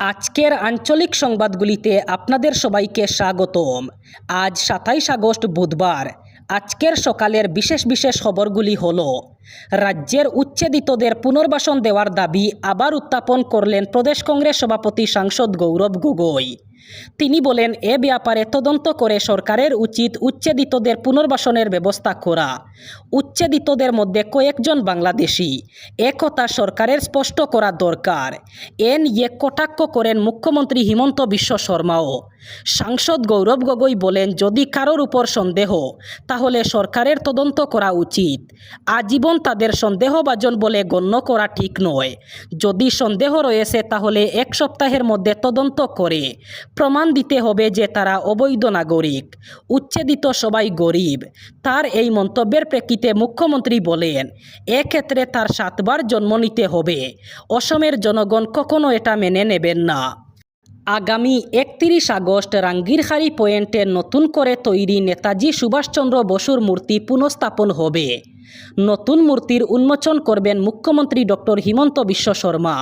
আজকের আঞ্চলিক সংবাদগুলিতে আপনাদের সবাইকে স্বাগতম। আজ সাতাইশ আগস্ট বুধবার। আজকের সকালের বিশেষ বিশেষ খবরগুলি হল, রাজ্যের উচ্ছেদিতদের পুনর্বাসন দেওয়ার দাবি আবার উত্থাপন করলেন প্রদেশ কংগ্রেস সভাপতি সাংসদ গৌরব গগৈ। তিনি বলেন, এ ব্যাপারে তদন্ত করে সরকারের উচিত উচ্ছেদিতদের পুনর্বাসনের ব্যবস্থা করা। উচ্ছেদিতদের মধ্যে কয়েকজন বাংলাদেশি। একথা সরকারের স্পষ্ট করা দরকার। এ নিয়ে কটাক্ষ করেন মুখ্যমন্ত্রী হিমন্ত বিশ্ব শর্মাও। সাংসদ গৌরব গগৈ বলেন, যদি কারোর উপর সন্দেহ, তাহলে সরকারের তদন্ত করা উচিত। আজীবন তাদের সন্দেহভাজন বলে গণ্য করা ঠিক নয়। যদি সন্দেহ রয়েছে, তাহলে এক সপ্তাহের মধ্যে তদন্ত করে প্রমাণ দিতে হবে যে তারা অবৈধ নাগরিক। উচ্ছেদিত সবাই গরিব। তার এই মন্তব্যের প্রেক্ষিতে মুখ্যমন্ত্রী বলেন, এক্ষেত্রে তার সাতবার জন্ম নিতে হবে। অসমের জনগণ কখনো এটা মেনে নেবেন না। আগামী একত্রিশ আগস্ট রাঙ্গিরখাড়ি পয়েন্টে নতুন করে তৈরি নেতাজি সুভাষচন্দ্র বসুর মূর্তি পুনঃস্থাপন হবে। নতুন মূর্তির উন্মোচন করবেন মুখ্যমন্ত্রী ডক্টর হিমন্ত বিশ্ব শর্মা।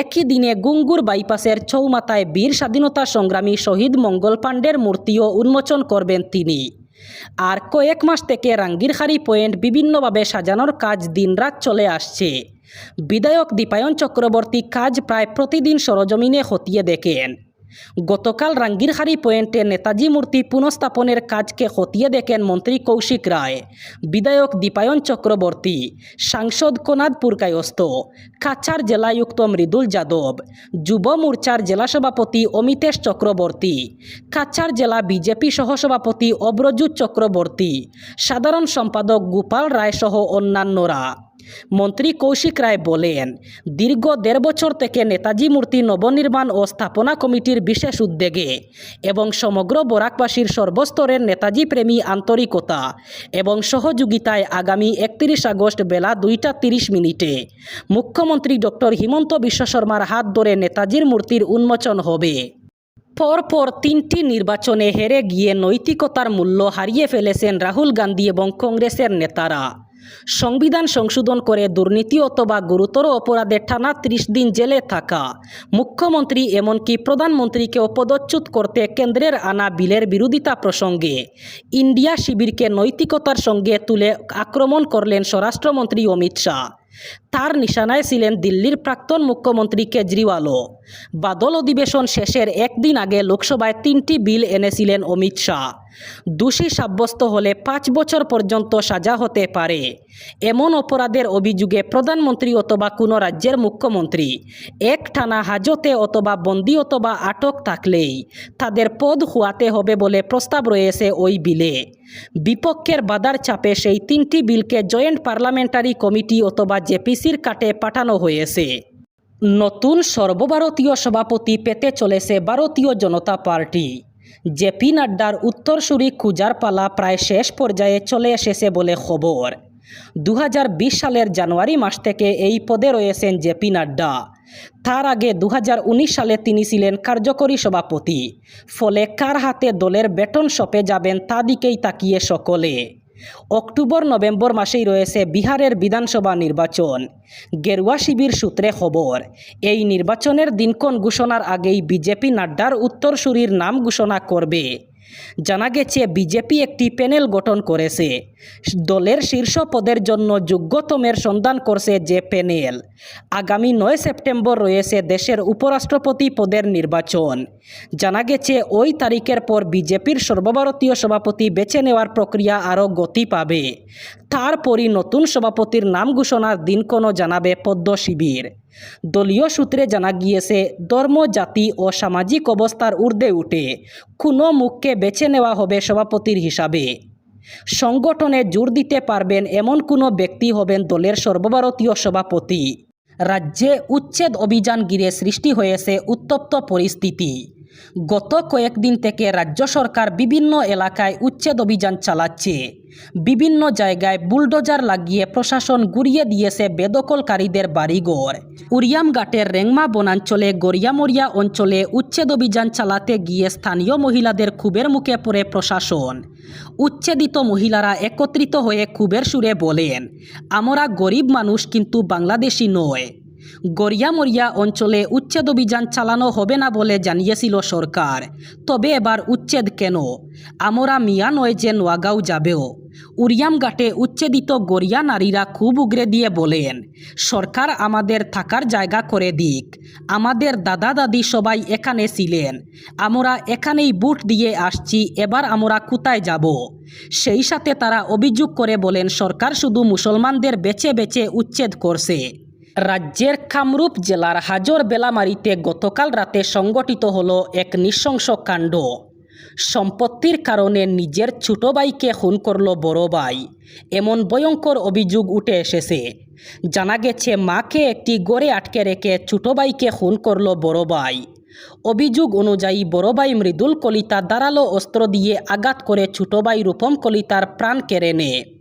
একই দিনে গুঙ্গুর বাইপাসের চৌমাথায় বীর স্বাধীনতা সংগ্রামী শহীদ মঙ্গল পাণ্ডের মূর্তিও উন্মোচন করবেন তিনি। আর কয়েক মাস থেকে রাঙ্গিরখাড়ি পয়েন্ট বিভিন্নভাবে সাজানোর কাজ দিনরাত চলে আসছে। বিধায়ক দীপায়ন চক্রবর্তী কাজ প্রায় প্রতিদিন সরজমিনে খতিয়ে দেখেন। গতকাল রাঙ্গিরহারি পয়েন্টে নেতাজি মূর্তি পুনঃস্থাপনের কাজকে খতিয়ে দেখেন মন্ত্রী কৌশিক রায়। বিধায়ক দীপায়ন চক্রবর্তী, সাংসদ কোনাদ পুরকায়স্ত কাছাড় জেলায়ুক্ত মৃদুল যাদব, যুব মোর্চার জেলা সভাপতি অমিতেশ চক্রবর্তী, কাছাড় জেলা বিজেপি সহসভাপতি অব্রজুত চক্রবর্তী, সাধারণ সম্পাদক গোপাল রায় সহ অন্যান্যরা। মন্ত্রী কৌশিক রায় বলেন, দীর্ঘ দেড় বছর থেকে নেতাজি মূর্তি নবনির্মাণ ও স্থাপনা কমিটির বিশেষ উদ্যোগে এবং সমগ্র বরাকবাসীর সর্বস্তরের নেতাজি প্রেমী আন্তরিকতা এবং সহযোগিতায় আগামী একত্রিশ আগস্ট বেলা দুইটা তিরিশ মিনিটে মুখ্যমন্ত্রী ডক্টর হিমন্ত বিশ্ব শর্মার হাত ধরে নেতাজির মূর্তির উন্মোচন হবে। পরপর তিনটি নির্বাচনে হেরে গিয়ে নৈতিকতার মূল্য হারিয়ে ফেলেছেন রাহুল গান্ধী এবং কংগ্রেসের নেতারা। সংবিধান সংশোধন করে দুর্নীতি অথবা গুরুতর অপরাধে টানা ত্রিশ দিন জেলে থাকা। মুখ্যমন্ত্রী এমনকি প্রধানমন্ত্রীকে পদচ্যুত করতে কেন্দ্রের আনা বিলের বিরোধিতা প্রসঙ্গে ইন্ডিয়া শিবিরকে নৈতিকতার সঙ্গে তুলে আক্রমণ করলেন স্বরাষ্ট্রমন্ত্রী অমিত শাহ। তার নিশানায় ছিলেন দিল্লির প্রাক্তন মুখ্যমন্ত্রী কেজরিওয়ালও। বাদল অধিবেশন শেষের একদিন আগে লোকসভায় তিনটি বিল এনেছিলেন অমিত শাহ। দোষী সাব্যস্ত হলে পাঁচ বছর পর্যন্ত সাজা হতে পারে। এমন অপরাধের অভিযোগে প্রধানমন্ত্রী অথবা কোনো রাজ্যের মুখ্যমন্ত্রী, এক টানা হাজতে অথবা বন্দি অথবা আটক থাকলেই তাদের পদ হুয়াতে হবে বলে প্রস্তাব রয়েছে ওই বিলে। বিপক্ষের বাধার চাপে সেই তিনটি বিলকে জয়েন্ট পার্লামেন্টারি কমিটি অথবা জেপিসির কাটে পাঠানো হয়েছে। নতুন সর্বভারতীয় সভাপতি পেতে চলেছে ভারতীয় জনতা পার্টি। জেপি নাড্ডার উত্তরসূরি খুঁজার পালা প্রায় শেষ পর্যায়ে চলে এসেছে বলে খবর। দু হাজার বিশ সালের জানুয়ারি মাস থেকে এই পদে রয়েছেন জেপি নাড্ডা। তার আগে দু হাজার উনিশ সালে তিনি ছিলেন কার্যকরী সভাপতি। ফলে কার হাতে দলের বেতন সপে যাবেন তা দিকেই তাকিয়ে সকলে। অক্টোবর, নভেম্বর মাসেই রয়েছে বিহারের বিধানসভা নির্বাচন। গেরুয়া শিবির সূত্রে খবর, এই নির্বাচনের দিনক্ষণ ঘোষণার আগেই বিজেপি নাড্ডার উত্তরসূরির নাম ঘোষণা করবে। জানা গেছে, বিজেপি একটি প্যানেল গঠন করেছে। দলের শীর্ষ পদের জন্য যোগ্যতমের সন্ধান করছে যে প্যানেল। আগামী নয় সেপ্টেম্বর রয়েছে দেশের উপরাষ্ট্রপতি পদের নির্বাচন। জানা গেছে, ওই তারিখের পর বিজেপির সর্বভারতীয় সভাপতি বেছে নেওয়ার প্রক্রিয়া আরও গতি পাবে। তারপরই নতুন সভাপতির নাম ঘোষণার দিনক্ষণও জানাবে পদ্ম শিবির। দলীয় সূত্রে জানা গিয়েছে, ধর্ম, জাতি ও সামাজিক অবস্থার ঊর্ধ্বে উঠে কোনো মুখকে বেছে নেওয়া হবে সভাপতির হিসাবে। সংগঠনে জোর দিতে পারবেন এমন কোনো ব্যক্তি হবেন দলের সর্বভারতীয় সভাপতি। রাজ্যে উচ্ছেদ অভিযান গিরে সৃষ্টি হয়েছে উত্তপ্ত পরিস্থিতি। গত কয়েকদিন থেকে রাজ্য সরকার বিভিন্ন এলাকায় উচ্ছেদ অভিযান চালাচ্ছে। বিভিন্ন জায়গায় বুলডোজার লাগিয়ে প্রশাসন গুড়িয়ে দিয়েছে বেদখলকারীদের বাড়িঘর। উরিয়ামঘাটের রেংমা বনাঞ্চলে গড়িয়ামরিয়া অঞ্চলে উচ্ছেদ অভিযান চালাতে গিয়ে স্থানীয় মহিলাদের ক্ষোভের মুখে পড়ে প্রশাসন। উচ্ছেদিত মহিলারা একত্রিত হয়ে ক্ষোভের সুরে বলেন, আমরা গরিব মানুষ কিন্তু বাংলাদেশি নয়। গড়িয়ামরিয়া অঞ্চলে উচ্ছেদ অভিযান চালানো হবে না বলে জানিয়েছিল সরকার। তবে এবার উচ্ছেদ কেন? আমরা মিয়া নয় যে নোয়াগাঁও যাবেও। উরিয়ামঘাটে উচ্ছেদিত গড়িয়া নারীরা খুব উগরে দিয়ে বলেন, সরকার আমাদের থাকার জায়গা করে দিক। আমাদের দাদা দাদি সবাই এখানে ছিলেন। আমরা এখানেই বুট দিয়ে আসছি, এবার আমরা কোথায় যাব? সেই সাথে তারা অভিযোগ করে বলেন, সরকার শুধু মুসলমানদের বেছে বেছে উচ্ছেদ করছে। রাজ্যের কামরূপ জেলার হাজর বেলামারিতে গতকাল রাতে সংগঠিত হলো এক নৃশংস কাণ্ড। সম্পত্তির কারণে নিজের ছোট ভাইকে খুন করল বড় ভাই। এমন ভয়ঙ্কর অভিযোগ উঠে এসেছে। জানা গেছে, মাকে একটি গড়ে আটকে রেখে ছোট ভাইকে খুন করল বড় ভাই। অভিযোগ অনুযায়ী, বড় ভাই মৃদুল কলিতা দাঁড়াল অস্ত্র দিয়ে আঘাত করে ছোট ভাই রূপম কলিতার প্রাণ কেড়ে নেয়।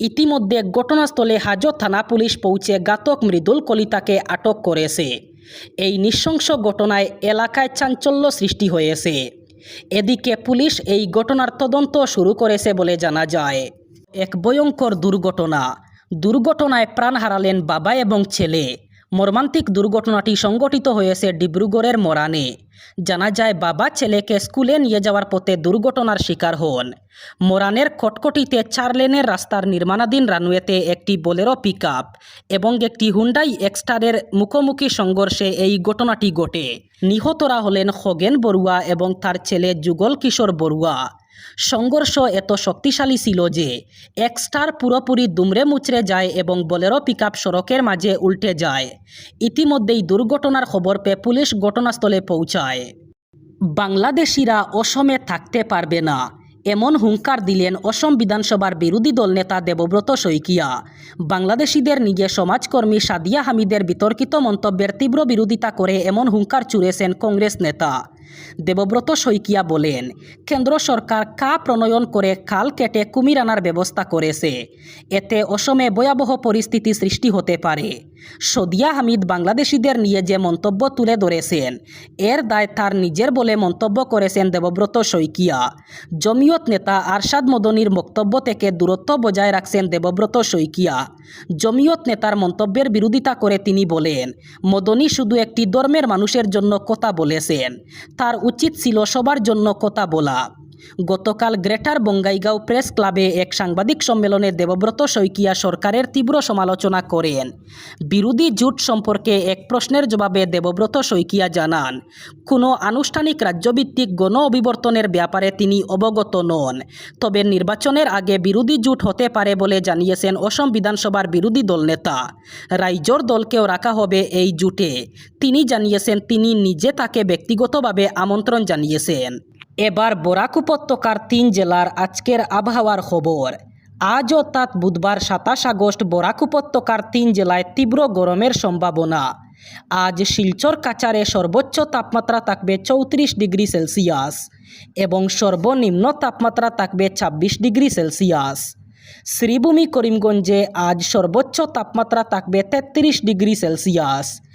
ইতিমধ্যে ঘটনাস্থলে হাজত থানা পুলিশ পৌঁছে ঘাতক মৃদুল কলিতাকে আটক করেছে। এই নৃশংস ঘটনায় এলাকায় চাঞ্চল্য সৃষ্টি হয়েছে। এদিকে পুলিশ এই ঘটনার তদন্ত শুরু করেছে বলে জানা যায়। এক ভয়ঙ্কর দুর্ঘটনা। দুর্ঘটনায় প্রাণ হারালেন বাবা এবং ছেলে। মর্মান্তিক দুর্ঘটনাটি সংঘটিত হয়েছে ডিব্রুগড়ের মরানে। জানা যায়, বাবা ছেলেকে স্কুলে নিয়ে যাওয়ার পথে দুর্ঘটনার শিকার হন। মোরানের খটখটিতে চার লেনের রাস্তার নির্মাণাধীন রানওয়েতে একটি বোলেরো পিক এবং একটি হুন্ডাই এক্সটারের মুখোমুখি সংঘর্ষে এই ঘটনাটি ঘটে। নিহতরা হলেন খগেন বড়ুয়া এবং তার ছেলে যুগল কিশোর বড়ুয়া। সংঘর্ষ এত শক্তিশালী ছিল যে এক্সটার পুরোপুরি দুমড়ে মুচড়ে যায় এবং বোলেরো পিক সড়কের মাঝে উল্টে যায়। ইতিমধ্যেই দুর্ঘটনার খবর পেয়ে পুলিশ ঘটনাস্থলে পৌঁছায়। বাংলাদেশিরা অসমে থাকতে পারবে না, এমন হুঙ্কার দিলেন অসম বিধানসভার বিরোধী দল নেতা দেবব্রত শইকিয়া। বাংলাদেশিদের নিজে সমাজকর্মী সাদিয়া হামিদের বিতর্কিত মন্তব্যের তীব্র বিরোধিতা করে এমন হুঙ্কার চুড়েছেন কংগ্রেস নেতা। দেবব্রত শইকিয়া বলেন, কেন্দ্র সরকার কা প্রণয়ন করে খাল কেটে কুমির আনার ব্যবস্থা করেছে। এতে অসমে ভয়াবহ পরিস্থিতি সৃষ্টি হতে পারে। সদিয়া হামিদ বাংলাদেশিদের নিয়ে যে মন্তব্য তুলে ধরেছেন, এর দায় তার নিজের বলে মন্তব্য করেছেন দেবব্রত শইকিয়া। জমিয়ত নেতা আরশাদ মদনীর বক্তব্য থেকে দূরত্ব বজায় রাখছেন দেবব্রত শইকিয়া। জমিয়ত নেতার মন্তব্যের বিরোধিতা করে তিনি বলেন, মদনী শুধু একটি ধর্মের মানুষের জন্য কথা বলেছেন। তার উচিত ছিল সবার জন্য কথা বলা। গতকাল গ্রেটার বঙ্গাইগাঁও প্রেস ক্লাবে এক সাংবাদিক সম্মেলনে দেবব্রত শইকিয়া সরকারের তীব্র সমালোচনা করেন। বিরোধী জোট সম্পর্কে এক প্রশ্নের জবাবে দেবব্রত শইকিয়া জানান, কোনো আনুষ্ঠানিক রাজ্যভিত্তিক গণ অভিবর্তনের ব্যাপারে তিনি অবগত নন। তবে নির্বাচনের আগে বিরোধী জোট হতে পারে বলে জানিয়েছেন অসম বিধানসভার বিরোধী দলনেতা রাইজোর দলকেও রাখা হবে এই জোটে। তিনি জানিয়েছেন তিনি নিজে তাকে ব্যক্তিগতভাবে আমন্ত্রণ জানিয়েছেন। এবার বরাক উপত্যকার তিন জেলার আজকের আবহাওয়ার খবর। আজ অর্থাৎ বুধবার সাতাশ আগস্ট বরাক উপত্যকার তিন জেলায় তীব্র গরমের সম্ভাবনা। আজ শিলচর কাচারে সর্বোচ্চ তাপমাত্রা থাকবে চৌত্রিশ ডিগ্রি সেলসিয়াস এবং সর্বনিম্ন তাপমাত্রা থাকবে ছাব্বিশ ডিগ্রি সেলসিয়াস। শ্রীভূমি করিমগঞ্জে আজ সর্বোচ্চ তাপমাত্রা থাকবে তেত্রিশ ডিগ্রি সেলসিয়াস।